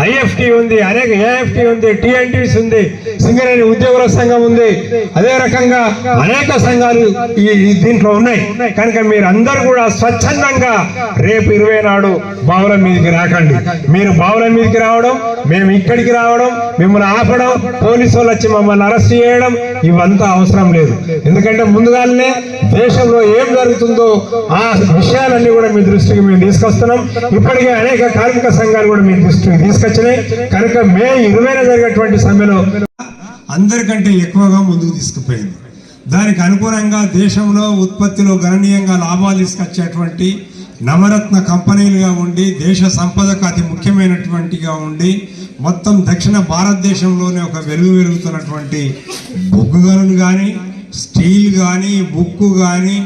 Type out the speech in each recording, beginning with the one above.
IFT ఉంది అనేక ఏఎఫ్టి ఉంది టిఎన్టీస్ ఉంది. సింగరేణి ఉద్యోగుల సంఘం ఉంది. అదే రకంగా అనేక సంఘాలు ఈ దీంట్లో ఉన్నాయి. కనుక మీరు అందరు కూడా స్వచ్ఛందంగా రేపు ఇరవై నాడు బావుల మీదకి రాకండి. మీరు బావుల మీదకి రావడం మేము ఇక్కడికి రావడం మిమ్మల్ని ఆపడం పోలీసు వాళ్ళు వచ్చి మమ్మల్ని అరెస్ట్ చేయడం ఇవంతా అవసరం లేదు. ఎందుకంటే ముందుగానే దేశంలో ఏం జరుగుతుందో ఆ విషయాలన్నీ కూడా మీ దృష్టికి మేము తీసుకొస్తున్నాం. ఇప్పటికే అనేక కార్మిక సంఘాలు కూడా మీ దృష్టికి తీసుకొచ్చినాయి. కనుక మే ఇరవైన జరిగేటువంటి సమ్మెలో అందరికంటే ఎక్కువగా ముందుకు తీసుకుపోయింది. దానికి అనుగుణంగా దేశంలో ఉత్పత్తిలో గణనీయంగా లాభాలు తీసుకొచ్చేటువంటి నవరత్న కంపెనీలుగా ఉండి దేశ సంపదకు అతి ముఖ్యమైనటువంటిగా ఉండి మొత్తం దక్షిణ భారతదేశంలోనే ఒక వెలుగు వెలుగుతున్నటువంటి బొగ్గు గనులు కానీ స్టీల్ కానీ బుక్కు కానీ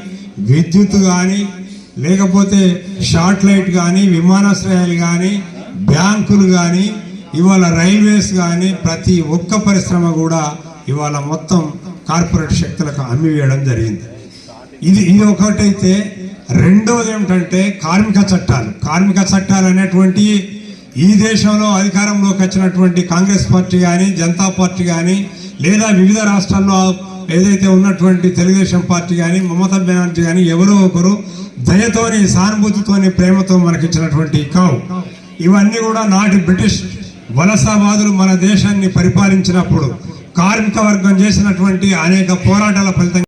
విద్యుత్ కానీ లేకపోతే షార్ట్ లైట్ కానీ విమానాశ్రయాలు కానీ బ్యాంకులు కానీ ఇవాళ రైల్వేస్ కానీ ప్రతి ఒక్క పరిశ్రమ కూడా ఇవాళ మొత్తం కార్పొరేట్ శక్తులకు అమ్మివేయడం జరిగింది. ఇది ఇది ఒకటైతే రెండోది ఏమిటంటే కార్మిక చట్టాలు. కార్మిక చట్టాలు అనేటువంటి ఈ దేశంలో అధికారంలోకి వచ్చినటువంటి కాంగ్రెస్ పార్టీ కానీ జనతా పార్టీ కానీ లేదా వివిధ రాష్ట్రాల్లో ఏదైతే ఉన్నటువంటి తెలుగుదేశం పార్టీ కానీ మమతా బెనర్జీ కానీ ఎవరో ఒకరు దయతోని సానుభూతితోని ప్రేమతో మనకిచ్చినటువంటి కావు. ఇవన్నీ కూడా నాటి బ్రిటిష్ వలసవాదులు మన దేశాన్ని పరిపాలించినప్పుడు కార్మిక వర్గం చేసినటువంటి అనేక పోరాటాల ఫలితంగా